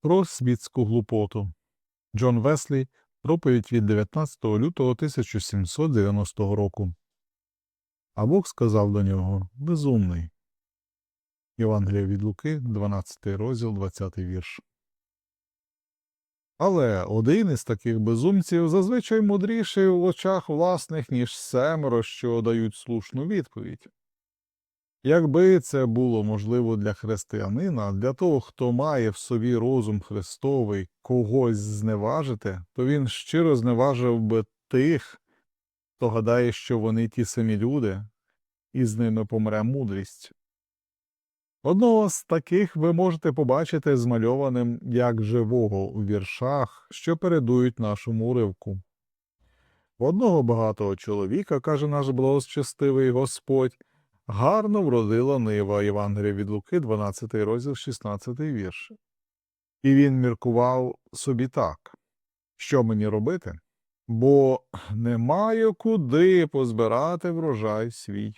про світську глупоту. Джон Веслі, проповідь від 19 лютого 1790 року. А Бог сказав до нього Безумний. Євангелія від Луки, 12 розділ, 20 вірш. Але один із таких безумців зазвичай мудріший в очах власних, ніж семеро, що дають слушну відповідь. Якби це було можливо для християнина, для того, хто має в собі розум Христовий когось зневажити, то він щиро зневажив би тих, хто гадає, що вони ті самі люди, і з ними помре мудрість. Одного з таких ви можете побачити змальованим як живого у віршах, що передують нашому уривку. В одного багатого чоловіка, каже наш благочестивий Господь, гарно вродила нива Євангелія від Луки, 12 розділ, 16 вірш. І він міркував собі так, що мені робити? Бо не маю куди позбирати врожай свій.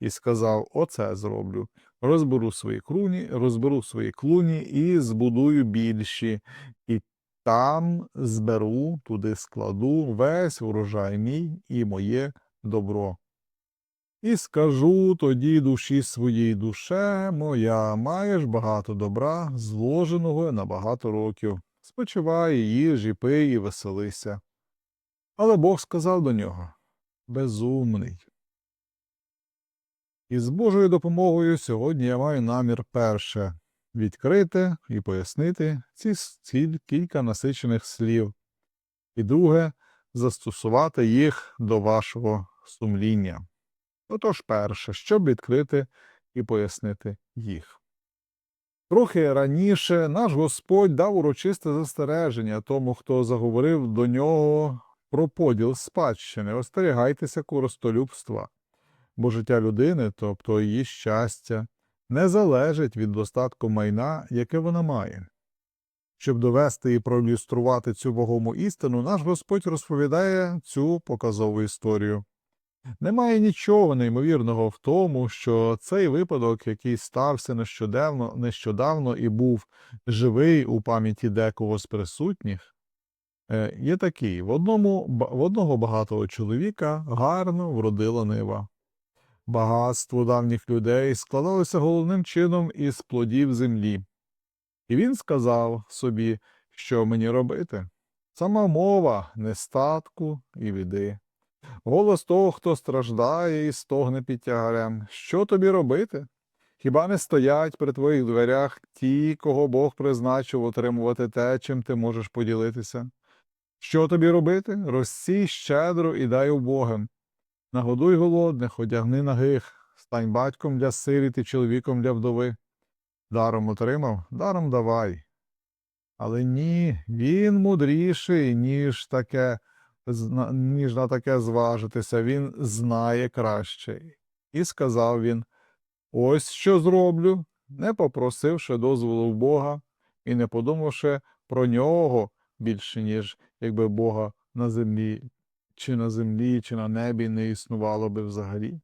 І сказав: Оце зроблю. Розберу свої круні, розберу свої клуні і збудую більші, і там зберу, туди складу весь урожай мій і моє добро. І скажу тоді душі своїй душе моя, маєш багато добра, зложеного на багато років. Спочивай, їж, і пий, і веселися. Але Бог сказав до нього Безумний. І з Божою допомогою сьогодні я маю намір перше відкрити і пояснити ці, ці кілька насичених слів, і друге застосувати їх до вашого сумління. Отож, перше, щоб відкрити і пояснити їх. Трохи раніше наш Господь дав урочисте застереження тому, хто заговорив до нього про поділ спадщини. Остерігайтеся коростолюбства бо життя людини, тобто її щастя, не залежить від достатку майна, яке вона має. Щоб довести і проілюструвати цю вагому істину, наш Господь розповідає цю показову історію. Немає нічого неймовірного в тому, що цей випадок, який стався нещодавно, нещодавно і був живий у пам'яті декого з присутніх, е, є такий: в, одному, в одного багатого чоловіка гарно вродила нива. Багатство давніх людей складалося головним чином із плодів землі. І він сказав собі, що мені робити. Сама мова нестатку і біди. Голос того, хто страждає і стогне під тягарем. Що тобі робити? Хіба не стоять при твоїх дверях ті, кого Бог призначив отримувати те, чим ти можеш поділитися? Що тобі робити? Розсій щедро і дай убогим. Нагодуй голодних, одягни нагих, стань батьком для сиріт і чоловіком для вдови. Даром отримав, даром давай. Але ні, він мудріший, ніж таке, ніж на таке зважитися, він знає краще. І сказав він: Ось що зроблю, не попросивши дозволу Бога і не подумавши про нього більше, ніж якби Бога на землі чи на землі, чи на небі не існувало би взагалі.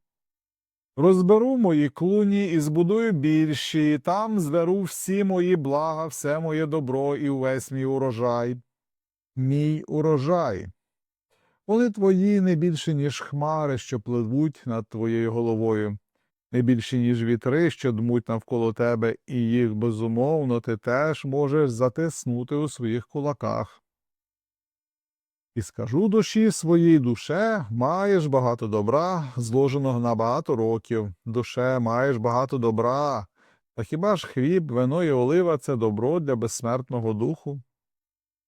Розберу мої клуні і збудую більші, і там зберу всі мої блага, все моє добро і увесь мій урожай. Мій урожай. Вони твої не більше, ніж хмари, що пливуть над твоєю головою, не більше, ніж вітри, що дмуть навколо тебе, і їх, безумовно, ти теж можеш затиснути у своїх кулаках. І скажу душі своїй душе, маєш багато добра, зложеного на багато років. Душе, маєш багато добра. Та хіба ж хліб, вино і олива це добро для безсмертного духу?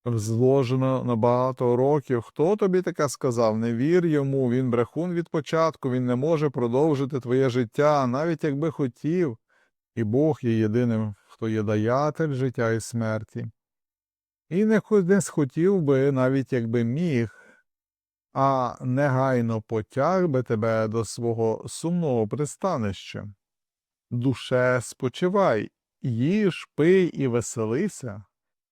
Зложено на багато років. Хто тобі таке сказав? Не вір йому, він брехун від початку, він не може продовжити твоє життя, навіть якби хотів. І Бог є єдиним, хто є даятель життя і смерті і не схотів би, навіть якби міг, а негайно потяг би тебе до свого сумного пристанища. Душе, спочивай, їж, пий і веселися.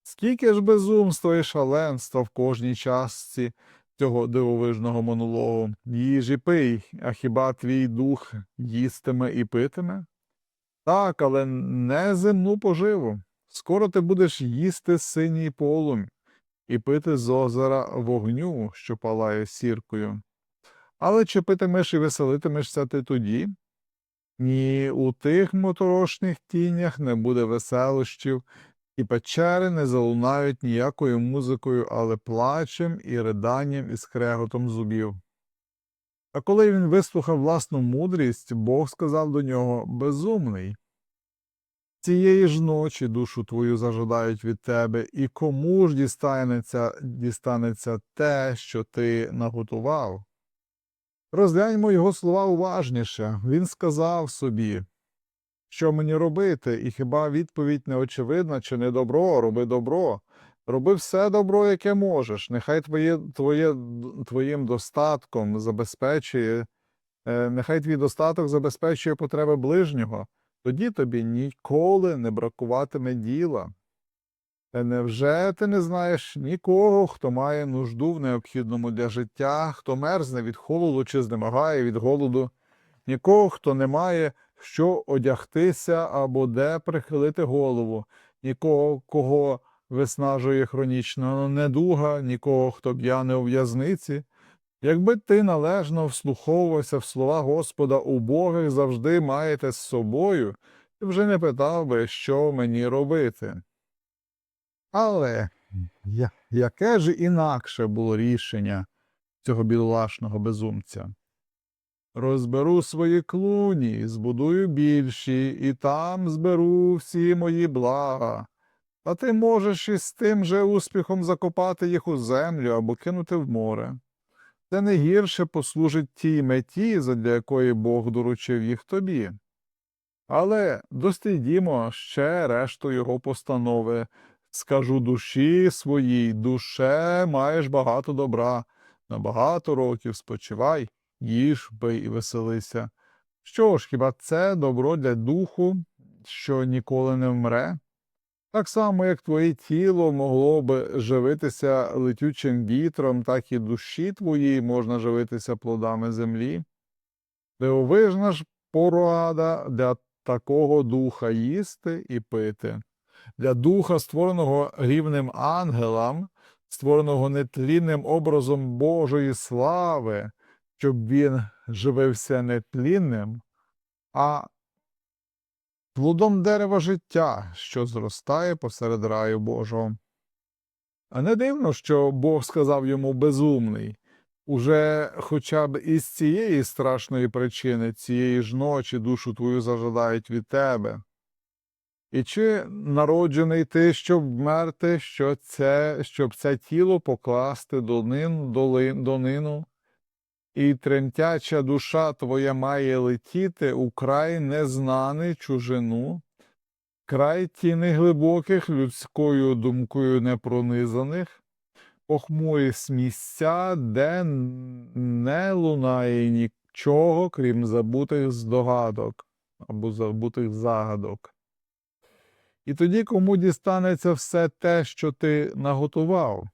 Скільки ж безумства і шаленства в кожній частці цього дивовижного монологу. Їж і пий, а хіба твій дух їстиме і питиме? Так, але не земну поживу. Скоро ти будеш їсти синій полум'я і пити з озера вогню, що палає сіркою. Але чи питимеш і веселитимешся ти тоді? Ні, у тих моторошних тінях не буде веселощів, і печери не залунають ніякою музикою, але плачем і riданням і скреготом зубів. А коли він вислухав власну мудрість, Бог сказав до нього Безумний. Цієї ж ночі душу твою зажадають від тебе, і кому ж дістанеться, дістанеться те, що ти наготував? Розгляньмо його слова уважніше. Він сказав собі, що мені робити, і хіба відповідь неочевидна чи не добро, роби добро. Роби все добро, яке можеш. Нехай твоє, твоє, твоїм достатком забезпечує, е, нехай твій достаток забезпечує потреби ближнього. Тоді тобі ніколи не бракуватиме діла. Та невже ти не знаєш нікого, хто має нужду в необхідному для життя, хто мерзне від холоду чи знемагає від голоду, нікого, хто не має що одягтися або де прихилити голову, нікого, кого виснажує хронічна недуга, нікого, хто п'яне у в'язниці. Якби ти належно вслуховувався в слова Господа убогих завжди маєте з собою, ти вже не питав би, що мені робити. Але яке ж інакше було рішення цього бідолашного безумця? Розберу свої клуні, збудую більші, і там зберу всі мої блага. А ти можеш із тим же успіхом закопати їх у землю або кинути в море. Це не гірше послужить тій меті, задля якої Бог доручив їх тобі. Але дослідімо ще решту його постанови. Скажу душі своїй, душе маєш багато добра, на багато років спочивай, їж, пий і веселися. Що ж, хіба це добро для духу, що ніколи не вмре? Так само, як твоє тіло могло би живитися летючим вітром, так і душі твоїй можна живитися плодами землі. Дивовижна ж порада для такого духа їсти і пити. Для духа, створеного рівним ангелам, створеного нетлінним образом Божої слави, щоб він живився нетлінним, а плодом дерева життя, що зростає посеред раю Божого. А не дивно, що Бог сказав йому безумний. Уже хоча б із цієї страшної причини, цієї ж ночі душу твою зажадають від тебе. І чи народжений ти, щоб вмерти, що це, щоб це тіло покласти донин, долин, донину, і тремтяча душа твоя має летіти у край незнаний чужину, край тіни глибоких людською думкою непронизаних, похмурі місця, де не лунає нічого, крім забутих здогадок або забутих загадок. І тоді кому дістанеться все те, що ти наготував.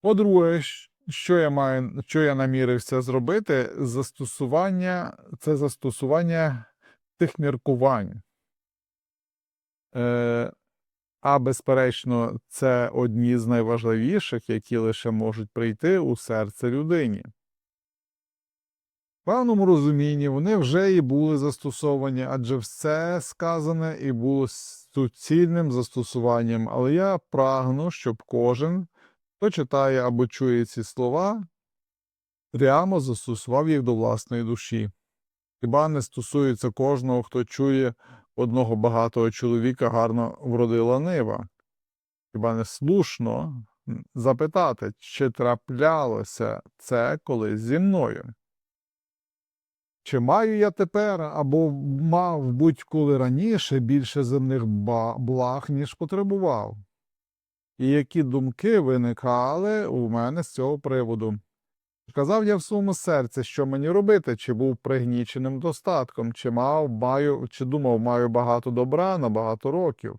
По-друге, що я маю, що я намірився зробити, застосування, це застосування тих міркувань. Е, а безперечно, це одні з найважливіших, які лише можуть прийти у серце людині. В певному розумінні вони вже і були застосовані, адже все сказане і було суцільним застосуванням, але я прагну, щоб кожен, хто читає або чує ці слова, прямо застосував їх до власної душі. Хіба не стосується кожного, хто чує одного багатого чоловіка гарно вродила нива? Хіба не слушно запитати, чи траплялося це колись зі мною? Чи маю я тепер або мав будь-коли раніше більше земних благ, ніж потребував? І які думки виникали у мене з цього приводу? Казав я в своєму серці, що мені робити, чи був пригніченим достатком, чи мав, маю, чи думав, маю багато добра на багато років.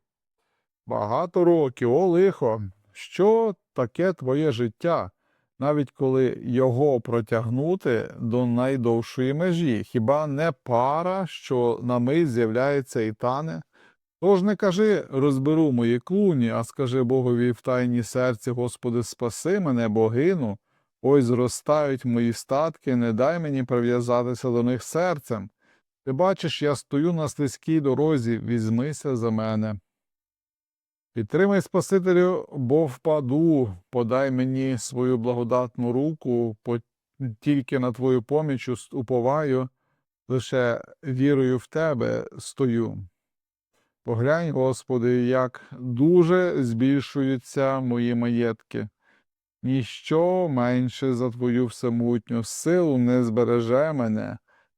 Багато років, о лихо, що таке твоє життя, навіть коли його протягнути до найдовшої межі, хіба не пара, що на мить з'являється і тане, Тож не кажи розберу мої клуні, а скажи Богові в тайні серці, Господи, спаси мене, богину, ось зростають мої статки, не дай мені прив'язатися до них серцем. Ти бачиш, я стою на слизькій дорозі, візьмися за мене. Підтримай, Спасителю, бо впаду, подай мені свою благодатну руку, тільки на твою поміч уповаю, лише вірою в тебе стою. Поглянь, Господи, як дуже збільшуються мої маєтки. Ніщо менше за Твою всемутню силу не збереже мене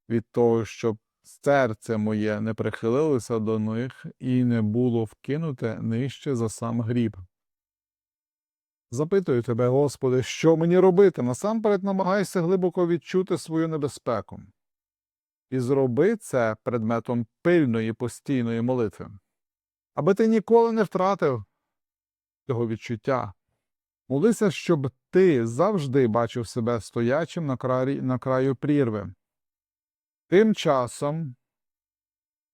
від того, щоб серце моє не прихилилося до них і не було вкинуте нижче за сам гріб. Запитую тебе, Господи, що мені робити? Насамперед намагайся глибоко відчути свою небезпеку. І зроби це предметом пильної постійної молитви, аби ти ніколи не втратив цього відчуття. Молися, щоб ти завжди бачив себе стоячим на, краю, на краю прірви. Тим часом,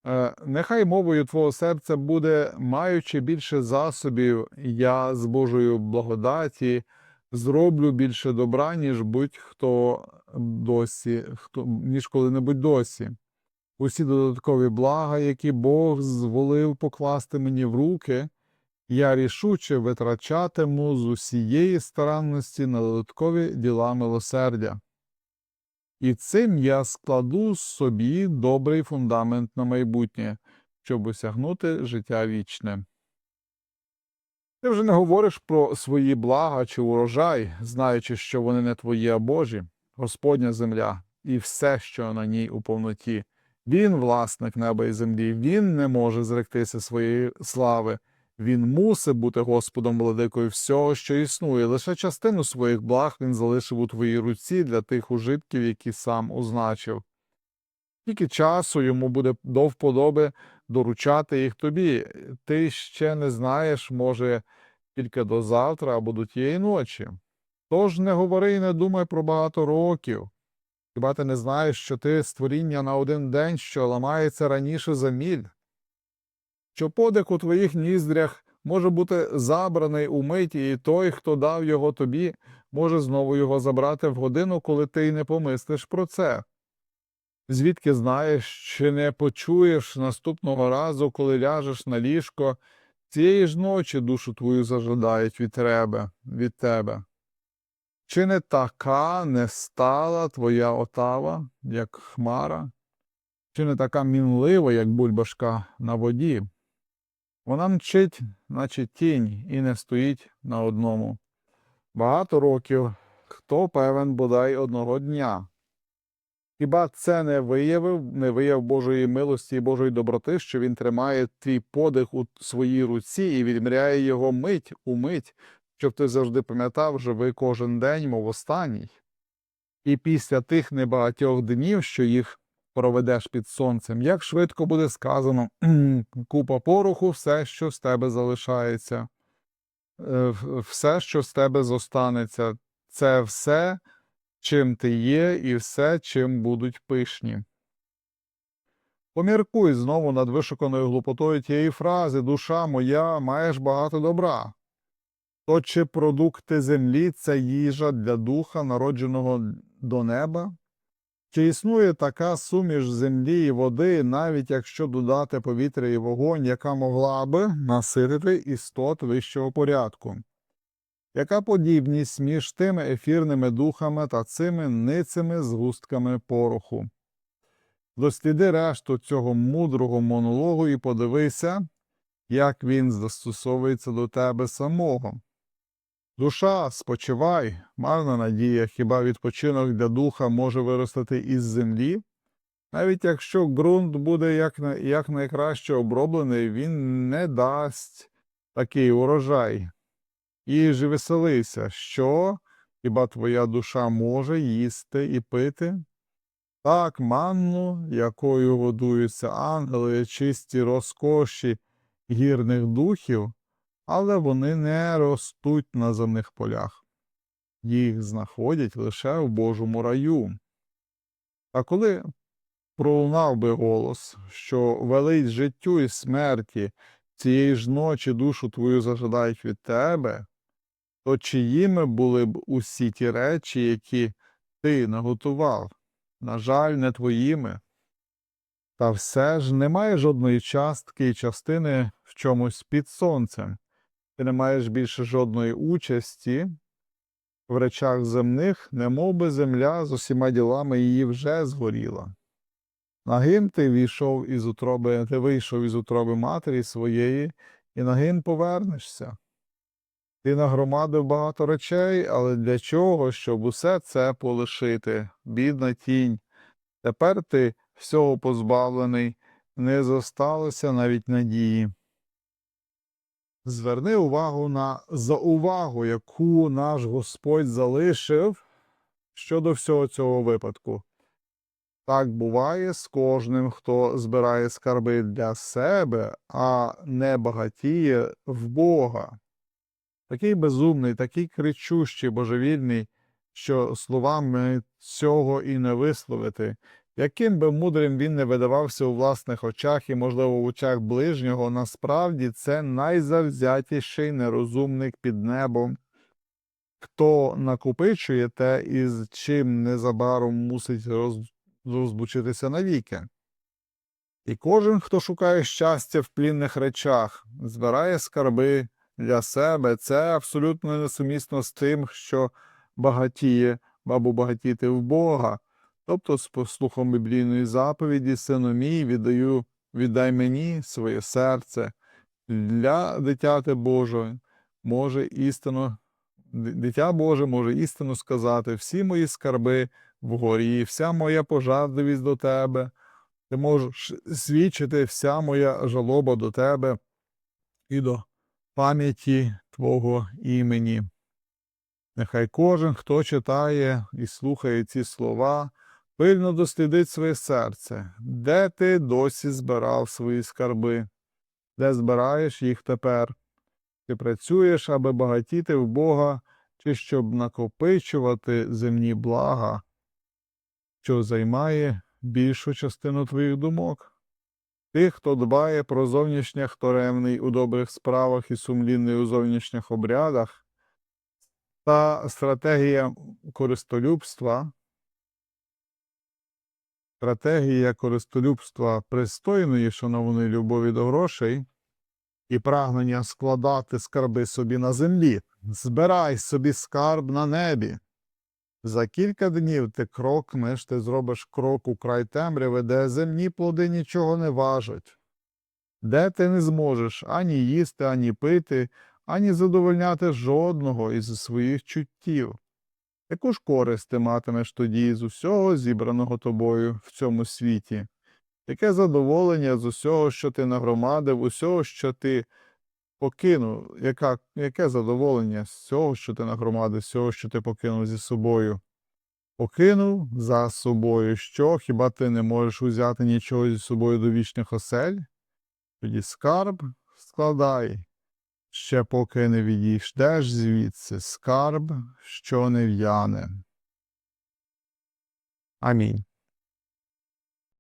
е, нехай мовою твого серця буде, маючи більше засобів, я з Божою благодаті зроблю більше добра, ніж будь-хто досі, ніж коли-небудь досі. Усі додаткові блага, які Бог зволив покласти мені в руки, я рішуче витрачатиму з усієї старанності на додаткові діла милосердя. І цим я складу собі добрий фундамент на майбутнє, щоб осягнути життя вічне. Ти вже не говориш про свої блага чи урожай, знаючи, що вони не твої, а Божі, Господня земля і все, що на ній у повноті. Він власник неба і землі, він не може зректися своєї слави. Він мусить бути Господом владикою всього, що існує. Лише частину своїх благ він залишив у твоїй руці для тих ужитків, які сам означив. Тільки часу йому буде до вподоби доручати їх тобі. Ти ще не знаєш, може, тільки до завтра або до тієї ночі. Тож не говори і не думай про багато років. Хіба ти не знаєш, що ти створіння на один день, що ламається раніше за міль? Що подих у твоїх ніздрях може бути забраний у миті, і той, хто дав його тобі, може знову його забрати в годину, коли ти й не помислиш про це. Звідки знаєш, чи не почуєш наступного разу, коли ляжеш на ліжко, цієї ж ночі душу твою зажадають від тебе, від тебе. Чи не така не стала твоя отава, як хмара, чи не така мінлива, як бульбашка на воді? Вона мчить, наче тінь, і не стоїть на одному. Багато років, хто певен бодай одного дня. Хіба це не виявив, не вияв Божої милості і Божої доброти, що він тримає твій подих у своїй руці і відміряє його мить у мить, щоб ти завжди пам'ятав, живи кожен день, мов останній. І після тих небагатьох днів, що їх проведеш під сонцем, як швидко буде сказано купа пороху, все, що з тебе залишається, е, все, що з тебе зостанеться, це все, чим ти є, і все, чим будуть пишні. Поміркуй знову над вишуканою глупотою тієї фрази Душа моя, маєш багато добра. То чи продукти землі це їжа для духа, народженого до неба? Чи існує така суміш землі і води, навіть якщо додати повітря і вогонь, яка могла би наситити істот вищого порядку? Яка подібність між тими ефірними духами та цими ницими згустками пороху? Досліди решту цього мудрого монологу і подивися, як він застосовується до тебе самого. Душа, спочивай, марна надія, хіба відпочинок для духа може виростати із землі? Навіть якщо ґрунт буде як, на- як найкраще оброблений, він не дасть такий урожай. І ж веселися, що хіба твоя душа може їсти і пити? Так, манну, якою годуються ангели, чисті розкоші гірних духів, але вони не ростуть на земних полях. Їх знаходять лише в Божому раю. А коли пролунав би голос, що велить життю і смерті, цієї ж ночі душу твою зажадають від тебе, то чиїми були б усі ті речі, які ти наготував? На жаль, не твоїми. Та все ж немає жодної частки і частини в чомусь під сонцем. Ти не маєш більше жодної участі в речах земних, немов би земля з усіма ділами її вже згоріла. Нагим ти війшов із утроби, ти вийшов із утроби матері своєї, і нагим повернешся. Ти нагромадив багато речей, але для чого, щоб усе це полишити, бідна тінь. Тепер ти всього позбавлений, не зосталося навіть надії. Зверни увагу на заувагу, яку наш Господь залишив щодо всього цього випадку. Так буває з кожним, хто збирає скарби для себе, а не багатіє в Бога. Такий безумний, такий кричущий, божевільний, що словами цього і не висловити, яким би мудрим він не видавався у власних очах і, можливо, в очах ближнього, насправді це найзавзятіший нерозумник під небом, хто накопичує те, із чим незабаром мусить роз... розлучитися навіки. І кожен, хто шукає щастя в плінних речах, збирає скарби для себе, це абсолютно несумісно з тим, що багатіє, або багатіти в Бога. Тобто, з послухом біблійної заповіді, сину мій, віддаю, віддай мені своє серце. Для дитяти Божого може істинно, ди- дитя Боже може істинно сказати, всі мої скарби вгорі, вся моя пожадливість до тебе. Ти можеш свідчити вся моя жалоба до тебе і до пам'яті Твого імені. Нехай кожен, хто читає і слухає ці слова, пильно дослідить своє серце, де ти досі збирав свої скарби, де збираєш їх тепер. Ти працюєш, аби багатіти в Бога, чи щоб накопичувати земні блага, що займає більшу частину твоїх думок. Тих, хто дбає про зовнішнє, хто ревний у добрих справах і сумлінний у зовнішніх обрядах, та стратегія користолюбства, стратегія користолюбства пристойної, шанованої любові до грошей і прагнення складати скарби собі на землі. Збирай собі скарб на небі. За кілька днів ти крокнеш, ти зробиш крок у край темряви, де земні плоди нічого не важать, де ти не зможеш ані їсти, ані пити, ані задовольняти жодного із своїх чуттів. Яку ж користь ти матимеш тоді з усього зібраного тобою в цьому світі? Яке задоволення з усього, що ти нагромадив, усього, що ти покинув, яка, яке задоволення з цього, що ти нагромадив, з цього, що ти покинув зі собою? Покинув за собою що? Хіба ти не можеш узяти нічого зі собою до вічних осель? Тоді скарб складай, ще поки не відійдеш звідси скарб, що не в'яне. Амінь.